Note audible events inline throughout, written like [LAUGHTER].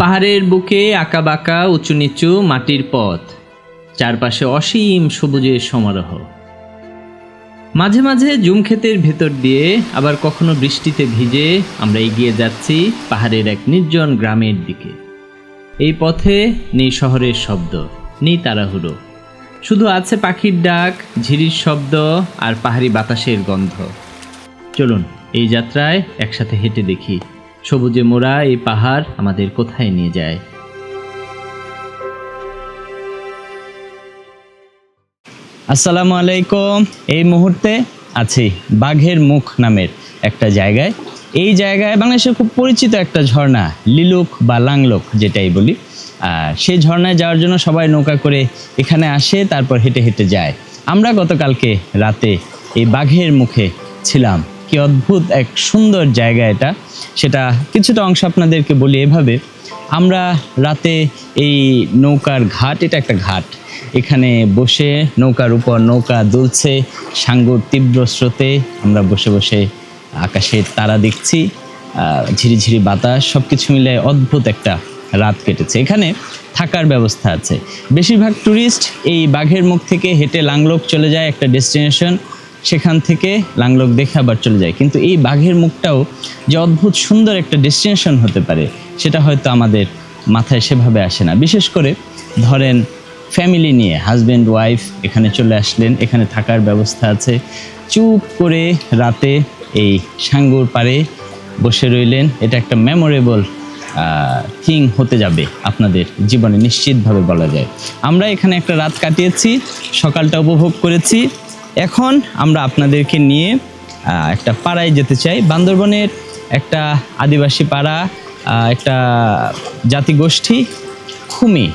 পাহাড়ের বুকে আঁকাবাঁকা উঁচু নিচু মাটির পথ, চারপাশে অসীম সবুজের সমারোহ। মাঝে মাঝে জুম ক্ষেতের ভেতর দিয়ে আবার কখনো বৃষ্টিতে ভিজে আমরা এগিয়ে যাচ্ছি পাহাড়ের এক নির্জন গ্রামের দিকে। এই পথে নেই শহরের শব্দ, নেই তাড়াহুড়ো। শুধু আছে পাখির ডাক, ঝিরির শব্দ আর পাহাড়ি বাতাসের গন্ধ। চলুন এই যাত্রায় একসাথে হেঁটে দেখি সবুজে মোড়া এই পাহাড় আমাদের কোথায় নিয়ে যায়? আসসালামু আলাইকুম। এই মুহূর্তে আছি বাঘের মুখ নামের একটা জায়গায়। এই জায়গায় বাংলাদেশের খুব পরিচিত একটা ঝর্ণা, লিলুক বা লাংলোক যেটাই বলি। সেই ঝর্ণায় যাওয়ার জন্য সবাই নৌকা করে এখানে আসে, তারপর হেঁটে হেঁটে যায়। আমরা গতকালকে রাতে এই বাঘের মুখে ছিলাম। কি অদ্ভুত এক সুন্দর জায়গা এটা। সেটা কিছুটা অংশ আপনাদেরকে বলি এভাবে। আমরা রাতে এই নৌকার ঘাট, এটা একটা ঘাট। এখানে বসে নৌকার উপর নৌকা দুলছে, সাঙ্গুর তীব্র স্রোতে আমরা বসে বসে আকাশের তারা দেখছি ঝিরিঝিরি বাতাস সব কিছু মিলে অদ্ভুত একটা রাত কেটেছে। এখানে থাকার ব্যবস্থা আছে। বেশিরভাগ ট্যুরিস্ট এই বাঘের মুখ থেকে হেঁটে লাংলোক চলে যায় একটা ডেস্টিনেশন। সেখান থেকে লাংলোক দেখে আবার চলে যায়। কিন্তু এই বাঘের মুখটাও যে অদ্ভুত সুন্দর একটা ডেস্টিনেশন হতে পারে, সেটা হয়তো আমাদের মাথায় সেভাবে আসে না। বিশেষ করে ধরেন ফ্যামিলি নিয়ে হাজব্যান্ড ওয়াইফ এখানে চলে আসলেন, এখানে থাকার ব্যবস্থা আছে। চুপ করে রাতে এই সাঙ্গুর পাড়ে বসে রইলেন। এটা একটা মেমোরেবল থিং হতে যাবে আপনাদের জীবনে, নিশ্চিতভাবে বলা যায়। আমরা এখানে একটা রাত কাটিয়েছি, সকালটা উপভোগ করেছি। এখন আমরা আপনাদেরকে নিয়ে একটা পাড়ায় যেতে চাই। বান্দরবনের একটা আদিবাসী পাড়া একটা জাতিগোষ্ঠী, খুমি।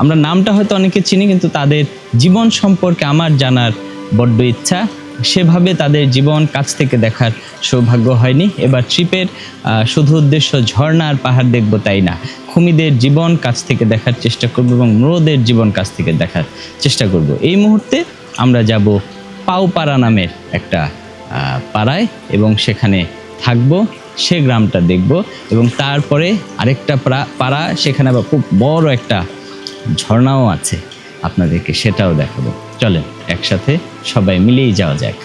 আমরা নামটা হয়তো অনেকে চিনি, কিন্তু তাদের জীবন সম্পর্কে আমার জানার বড্ড ইচ্ছা। সেভাবে তাদের জীবন কাছ থেকে দেখার সৌভাগ্য হয়নি। এবার ট্রিপের শুধু উদ্দেশ্য ঝর্ণা আর পাহাড় দেখব তাই না। খুমিদের জীবন কাছ থেকে দেখার চেষ্টা করব এবং ম্রোদের জীবন কাছ থেকে দেখার চেষ্টা করব। এই মুহূর্তে আমরা যাব পাউপাড়া নামের একটা পাড়ায় এবং সেখানে থাকব, সে গ্রামটা দেখব এবং তারপরে আরেকটা পাড়া, সেখানে আবার খুব বড় একটা ঝর্ণাও আছে। আপনাদেরকে সেটাও দেখাবো। চলেন, একসাথে সবাই মিলেই যাওয়া যাক।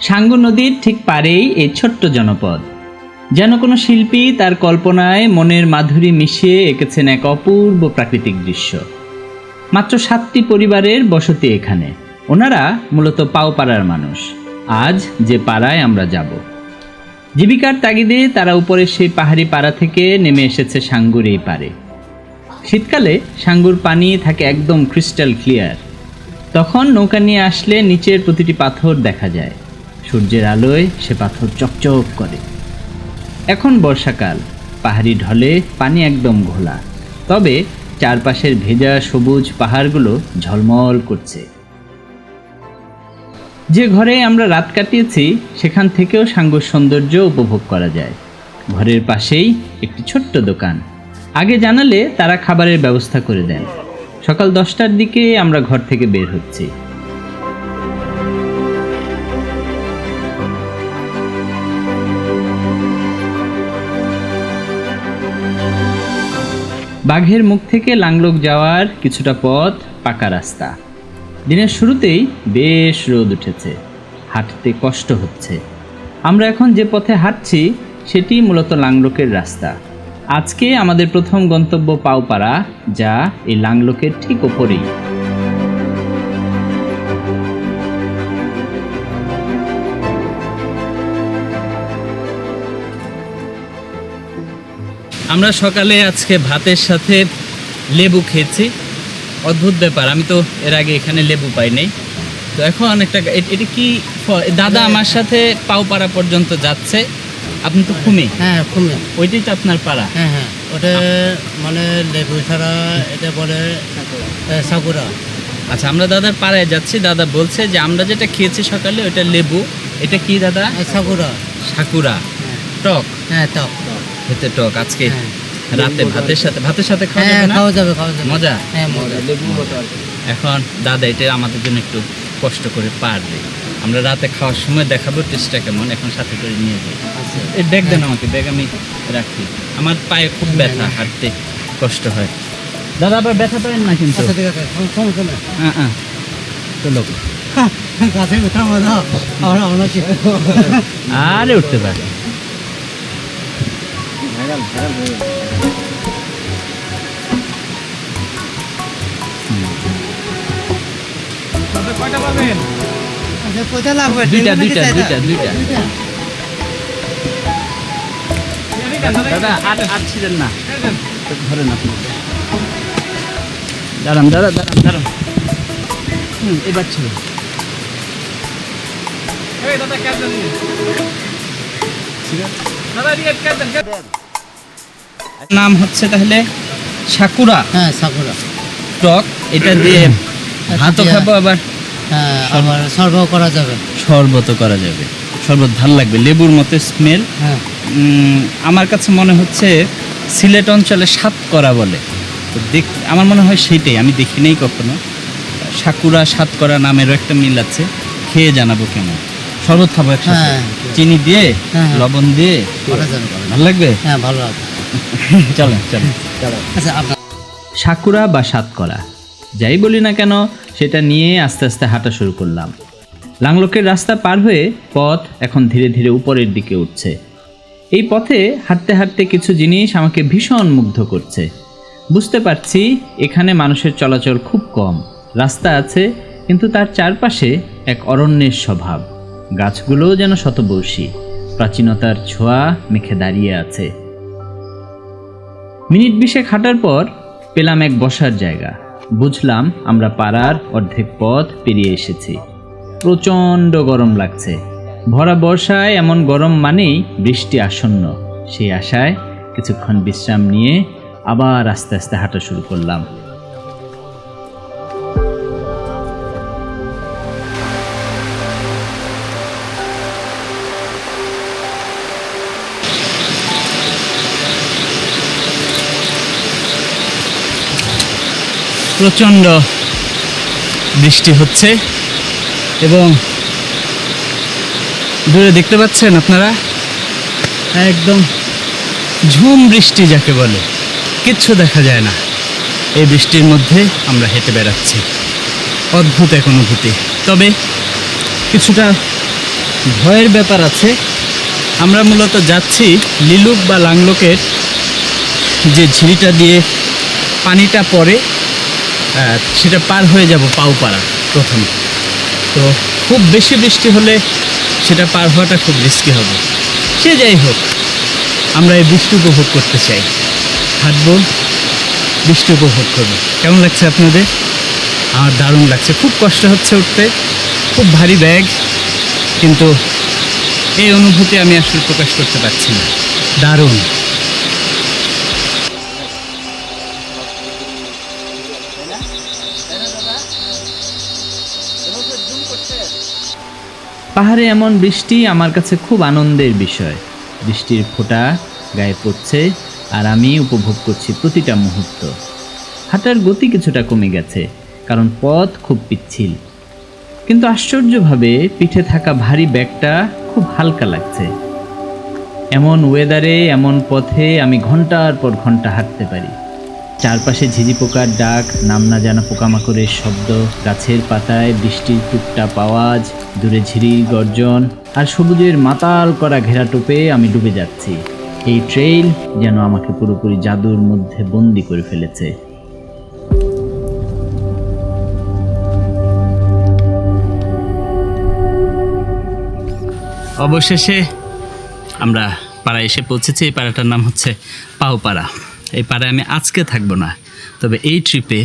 সাঙ্গু নদীর ঠিক পারেই এই ছোট্ট জনপদ। যেন কোনো শিল্পী তার কল্পনায় মনের মাধুরী মিশিয়ে এঁকেছেন এক অপূর্ব প্রাকৃতিক দৃশ্য। মাত্র সাতটি পরিবারের বসতি এখানে। ওনারা মূলত পাওপাড়ার মানুষ। আজ যে পাড়ায় আমরা যাব। জীবিকার তাগিদে তারা উপরে সেই পাহাড়ি পাড়া থেকে নেমে এসেছে সাঙ্গুর এই পারে শীতকালে সাঙ্গুর পানি থাকে একদম ক্রিস্টাল ক্লিয়ার। তখন নৌকা নিয়ে আসলে নিচের প্রতিটি পাথর দেখা যায়। সূর্যের আলোয় সে পাথর চকচক করে। এখন বর্ষাকাল। পাহাড়ি ঢলে পানি একদম ঘোলা। তবে চারপাশের ভেজা সবুজ পাহাড়গুলো ঝলমল করছে। যে ঘরে আমরা রাত কাটিয়েছি, সেখান থেকেও সাঙ্গ সৌন্দর্য উপভোগ করা যায়। ঘরের পাশেই একটি ছোট্ট দোকান। আগে জানালে তারা খাবারের ব্যবস্থা করে দেন। সকাল দশটার দিকে আমরা ঘর থেকে বের হচ্ছি। বাঘের মুখ থেকে লাংলোক যাওয়ার কিছুটা পথ পাকা রাস্তা। দিনের শুরুতেই বেশ রোদ উঠেছে, হাঁটতে কষ্ট হচ্ছে। আমরা এখন যে পথে হাঁটছি, সেটি মূলত লাংলোকের রাস্তা। আজকে আমাদের প্রথম গন্তব্য পাওপাড়া, যা এই লাংলোকের ঠিক ওপরেই। আমরা সকালে আজকে ভাতের সাথে লেবু খেয়েছি। অদ্ভুত ব্যাপার আমি তো এর আগে এখানে লেবু পাই নাই। তো এখন একটা এটা কি দাদা আমার সাথে পাওপাড়া পর্যন্ত যাচ্ছে। আপনি তো খুমি। হ্যাঁ খুমি। ওইটাই তো আপনার পাড়া। হ্যাঁ হ্যাঁ। ওটা মানে লেবু ছাড়া এটা বলে এ, সাকুরা আচ্ছা আমরা দাদার পাড়ায় যাচ্ছি। দাদা বলছে যে আমরা যেটা খেয়েছি সকালে ওইটা লেবু। এটা কি দাদা? সাকুরা সাকুরা। হ্যাঁ। টক। হ্যাঁ টক। খেতে টক আজকে হ্যাঁ। রাতে ভাতের সাথে ভাতের সাথে খাওয়া হ্যাঁ যাবে খাওয়া যাবে মজা? হ্যাঁ মজা। এখন দাদা এটা আমাদের জন্য একটু কষ্ট করে পার দেয় আমরা রাতে খাওয়ার সময় দেখাবো টেস্টটা কেমন? এখন সাথে করে নিয়ে যাই। আচ্ছা। এই ব্যাগ দেন আমাকে ব্যাগ আমি রাখি। আমার পায়ে খুব ব্যথা হাঁটতে কষ্ট হয়। দাদা আবার ব্যথা পাবেন না কিন্তু? আচ্ছা হ্যাঁ হ্যাঁ। চলো। আরে উঠতে পারে। আচ্ছা কোথায় লাগবে দুইটা দুইটা দুইটা দুইটা। দাদা আর আর ছিলেন না। ধরেন। আপনি। দাঁড়ান দাদা দাঁড়ান দাঁড়ান। হুম এবার ছিল। নাম হচ্ছে তাহলে সাকুরা। হ্যাঁ সাকুরা। টক এটা দিয়ে ভাতও খাব আবার? হ্যাঁ আবার সরবরাহ করা যাবে। শরবত করা যাবে। শরবত ভালো লাগবে লেবুর মতো স্মেল হ্যাঁ। আমার কাছে মনে হচ্ছে সিলেট অঞ্চলে সাত করা বলে। দেখ আমার মনে হয় সেইটাই আমি দেখি নাই কখনো। সাকুরা সাত করা নামেরও একটা মিল আছে। খেয়ে জানাব কেমন? শরবত খাব একসাথে। হ্যাঁ। চিনি দিয়ে হ্যাঁ, হ্যাঁ। লবণ দিয়ে। ভালো লাগবে? হ্যাঁ ভালো [LAUGHS] চলেন চলেন। আচ্ছা সাকুরা বা সাতকরা যাই বলি না কেন সেটা নিয়ে আস্তে আস্তে হাঁটা শুরু করলাম। লাংলোকের রাস্তা পার হয়ে পথ এখন ধীরে ধীরে উপরের দিকে উঠছে। এই পথে হাঁটতে হাঁটতে কিছু জিনিস আমাকে ভীষণ মুগ্ধ করছে। বুঝতে পারছি এখানে মানুষের চলাচল খুব কম। রাস্তা আছে কিন্তু তার চারপাশে এক অরণ্যের স্বভাব। গাছগুলোও যেন শতবর্ষী। প্রাচীনতার ছোঁয়া মেখে দাঁড়িয়ে আছে। মিনিট বিশেক হাঁটার পর পেলাম এক বসার জায়গা। বুঝলাম আমরা পাড়ার অর্ধেক পথ পেরিয়ে এসেছি। প্রচণ্ড গরম লাগছে। ভরা বর্ষায় এমন গরম মানেই বৃষ্টি আসন্ন। সেই আশায় কিছুক্ষণ বিশ্রাম নিয়ে আবার আস্তে আস্তে হাঁটা শুরু করলাম। প্রচণ্ড বৃষ্টি হচ্ছে এবং দূরে দেখতে পাচ্ছেন আপনারা? একদম ঝুম বৃষ্টি যাকে বলে। কিচ্ছু দেখা যায় না। এই বৃষ্টির মধ্যে আমরা হেঁটে বেড়াচ্ছি। অদ্ভুত এক অনুভূতি। তবে কিছুটা ভয়ের ব্যাপার আছে। আমরা মূলত যাচ্ছি লিলুক বা লাংলোকের যে ঝিরিটা দিয়ে পানিটা পড়ে সেটা পার হয়ে যাব পাউপাড়া প্রথমে। তো খুব বেশি বৃষ্টি হলে সেটা পার হওয়াটা খুব রিস্কি হবে। সে যাই হোক, আমরা এই বৃষ্টি উপভোগ করতে চাই। হাঁটবো, বৃষ্টি উপভোগ করব। কেমন লাগছে আপনাদের? আমার দারুণ লাগছে। খুব কষ্ট হচ্ছে উঠতে, খুব ভারী ব্যাগ, কিন্তু এই অনুভূতি আমি আসলে প্রকাশ করতে পারছি না। দারুণ। পাহাড়ে এমন বৃষ্টি আমার কাছে খুব আনন্দের বিষয়। বৃষ্টির ফোঁটা গায়ে পড়ছে আর আমি উপভোগ করছি প্রতিটা মুহূর্ত। হাঁটার গতি কিছুটা কমে গেছে, কারণ পথ খুব পিচ্ছিল। কিন্তু আশ্চর্যভাবে পিঠে থাকা ভারী ব্যাগটা খুব হালকা লাগছে। এমন ওয়েদারে এমন পথে আমি ঘণ্টার পর ঘণ্টা হাঁটতে পারি। চারপাশে ঝিঝি পোকার ডাক, নাম না জানা পোকামাকড়ের শব্দ, গাছের পাতায় বৃষ্টির টুকটাপ আওয়াজ দূরে ঝিরির গর্জন, আর সবুজের মাতাল করা ঘেরা টোপে আমি ডুবে যাচ্ছি। এই ট্রেইল যেন আমাকে পুরোপুরি জাদুর মধ্যে বন্দি করে ফেলেছে। অবশেষে আমরা পাড়ায় এসে পৌঁছেছি। এই পাড়াটার নাম হচ্ছে পাউপাড়া এই পাড়ায় আমি আজকে থাকব না। তবে এই ট্রিপে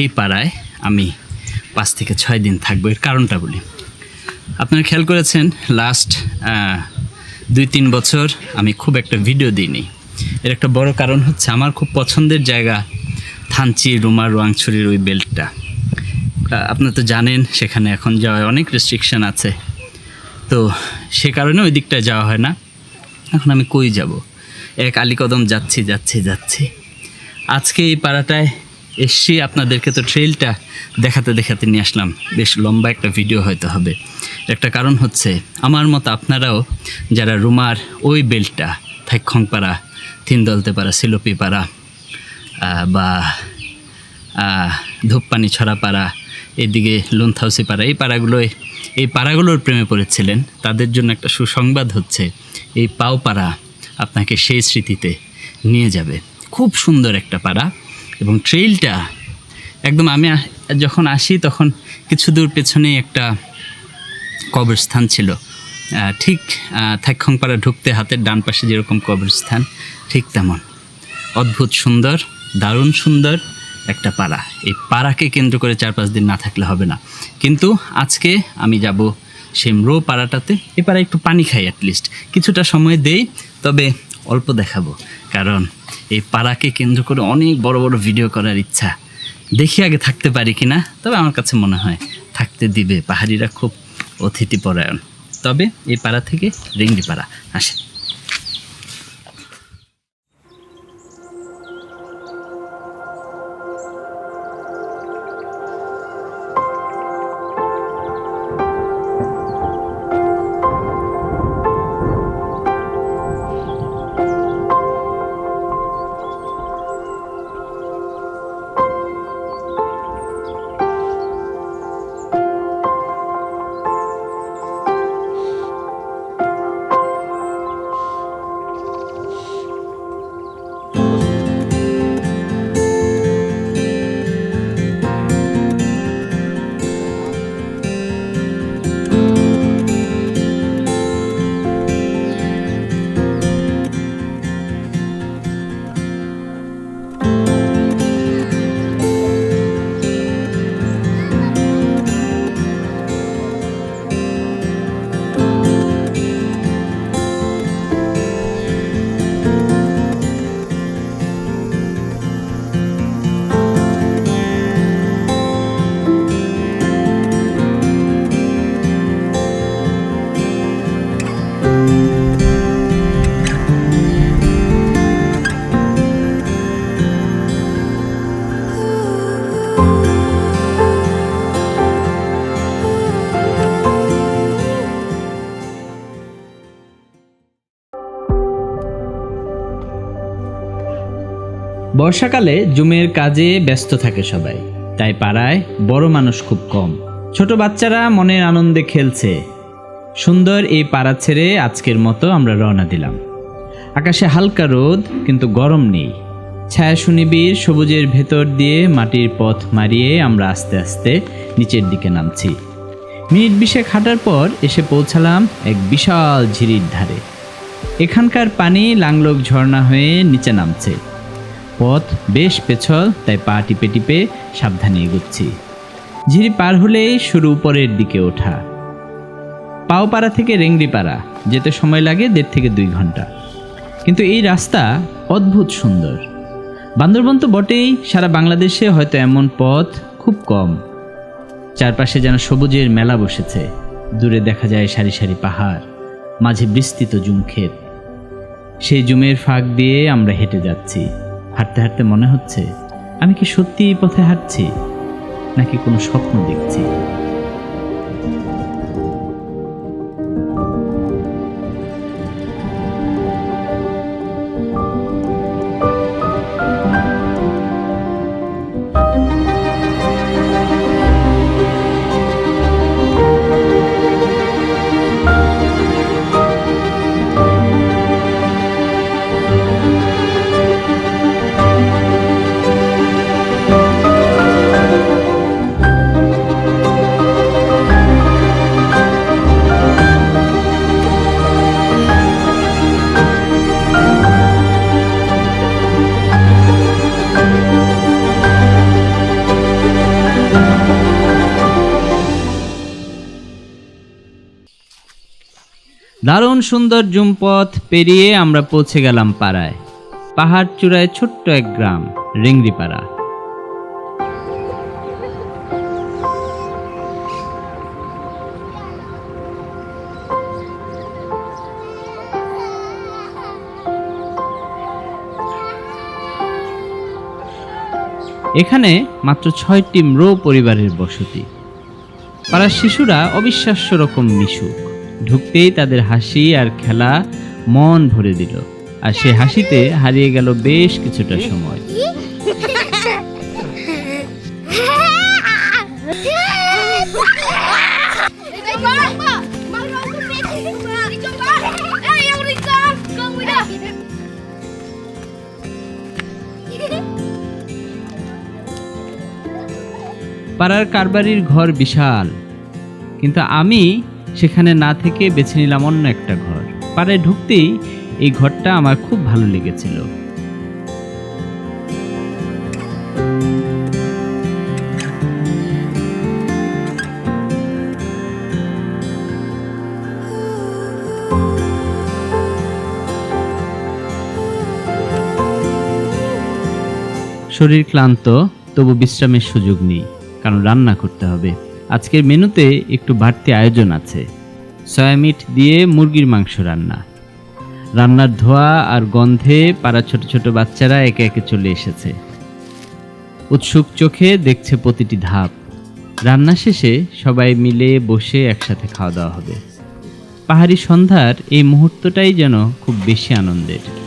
এই পাড়ায় আমি পাঁচ থেকে ছয় দিন থাকব, এর কারণটা বলি। আপনারা খেয়াল করেছেন লাস্ট দুই তিন বছর আমি খুব একটা ভিডিও দিইনি। এর একটা বড় কারণ হচ্ছে আমার খুব পছন্দের জায়গা থানচি, রুমা, রোয়াংছড়ির ওই বেল্টটা আপনারা তো জানেন, সেখানে এখন যাওয়ায় অনেক রেস্ট্রিকশন আছে। তো সে কারণে ওই দিকটায় যাওয়া হয় না। এখন আমি কই যাব? এক আলীকদম যাচ্ছি যাচ্ছি যাচ্ছি। আজকে এই পাড়াটায় এসছি আপনাদেরকে তো ট্রেলটা দেখাতে দেখাতে নিয়ে আসলাম। বেশ লম্বা একটা ভিডিও হয়তো হবে। একটা কারণ হচ্ছে আমার মতো আপনারাও যারা রুমার ওই বেল্টটা থাইখংপাড়া থিনদলতেপাড়া সিলোপিপাড়া আহ, বা আহ, ধূপপানি ছড়াপাড়া এদিকে লুনথাউসি পাড়া এই পাড়াগুলোয় এই পাড়াগুলোর প্রেমে পড়েছিলেন। তাদের জন্য একটা সুসংবাদ হচ্ছে এই পাওপাড়া আপনাকে সেই স্মৃতিতে নিয়ে যাবে। খুব সুন্দর একটা পাড়া এবং ট্রেইলটা একদম আমি যখন আসি তখন কিছু দূর পেছনেই একটা কবরস্থান ছিল। ঠিক থাকখংপাড়া ঢুকতে হাতের ডান পাশে যেরকম কবরস্থান, ঠিক তেমন। অদ্ভুত সুন্দর, দারুণ সুন্দর একটা পাড়া। এই পাড়াকে কেন্দ্র করে চার পাঁচ দিন না থাকলে হবে না। কিন্তু আজকে আমি যাব সেমরো পাড়াটাতে এ পাড়ায় একটু পানি খাই অ্যাটলিস্ট কিছুটা সময় দেই, তবে অল্প দেখাবো। কারণ এই পাড়াকে কেন্দ্র করে অনেক বড় বড় ভিডিও করার ইচ্ছা। দেখি আগে থাকতে পারি কি না তবে আমার কাছে মনে হয় থাকতে দিবে। পাহাড়িরা খুব অতিথিপরায়ণ তবে এই পাড়া থেকে রেঙ্গি পাড়া, আসেন। বর্ষাকালে জুমের কাজে ব্যস্ত থাকে সবাই। তাই পাড়ায় বড় মানুষ খুব কম। ছোট বাচ্চারা মনের আনন্দে খেলছে। সুন্দর এই পাড়া ছেড়ে আজকের মতো আমরা রওনা দিলাম। আকাশে হালকা রোদ, কিন্তু গরম নেই। ছায়া সুনিবির সবুজের ভেতর দিয়ে মাটির পথ মারিয়ে আমরা আস্তে আস্তে নিচের দিকে নামছি। মিনিট বিশেক হাঁটার পর এসে পৌঁছালাম এক বিশাল ঝিরির ধারে। এখানকার পানি লাংলোক ঝর্ণা হয়ে নিচে নামছে। পথ বেশ পেছল, তাই পা টিপে টিপে সাবধানে এগুচ্ছি। ঝিরি পার হলেই শুরু উপরের দিকে ওঠা। পাওপাড়া থেকে রেংড়িপাড়া যেতে সময় লাগে দেড় থেকে দুই ঘণ্টা। কিন্তু এই রাস্তা অদ্ভুত সুন্দর। বান্দরবন তো বটেই, সারা বাংলাদেশে হয়তো এমন পথ খুব কম। চারপাশে যেন সবুজের মেলা বসেছে। দূরে দেখা যায় সারি সারি পাহাড়, মাঝে বিস্তৃত জুমক্ষেত সেই জুমের ফাঁক দিয়ে আমরা হেঁটে যাচ্ছি। হাঁটতে হাঁটতে মনে হচ্ছে আমি কি সত্যি এই পথে হাঁটছি নাকি কোনো স্বপ্ন দেখছি? দারুণ সুন্দর জুমপথ পেরিয়ে আমরা পৌঁছে গেলাম পাড়ায়। পাহাড় চূড়ায় ছোট্ট এক গ্রাম রেংরিপাড়া এখানে মাত্র ছয়টি ম্রো পরিবারের বসতি। পাড়ার শিশুরা অবিশ্বাস্য রকম মিশুক। ঢুকতেই তাদের হাসি আর খেলা মন ভরে দিল। আর সে হাসিতে হারিয়ে গেল বেশ কিছুটা সময়। পাড়ার কারবারির ঘর বিশাল। কিন্তু আমি সেখানে না থেকে বেছে নিলাম অন্য একটা ঘর। পাড়ায় ঢুকতেই এই ঘরটা আমার খুব ভালো লেগেছিল। শরীর ক্লান্ত, তবু বিশ্রামের সুযোগ নেই, কারণ রান্না করতে হবে। আজকের মেনুতে একটু বাড়তি আয়োজন আছে। সয়া মিট দিয়ে মুরগির মাংস রান্না। রান্নার ধোয়া আর গন্ধে পাড়া ছোট ছোট বাচ্চারা একে একে চলে এসেছে। উৎসুক চোখে দেখছে প্রতিটি ধাপ। রান্না শেষে সবাই মিলে বসে একসাথে খাওয়া দাওয়া হবে। পাহাড়ি সন্ধ্যার এই মুহূর্তটাই যেন খুব বেশি আনন্দের।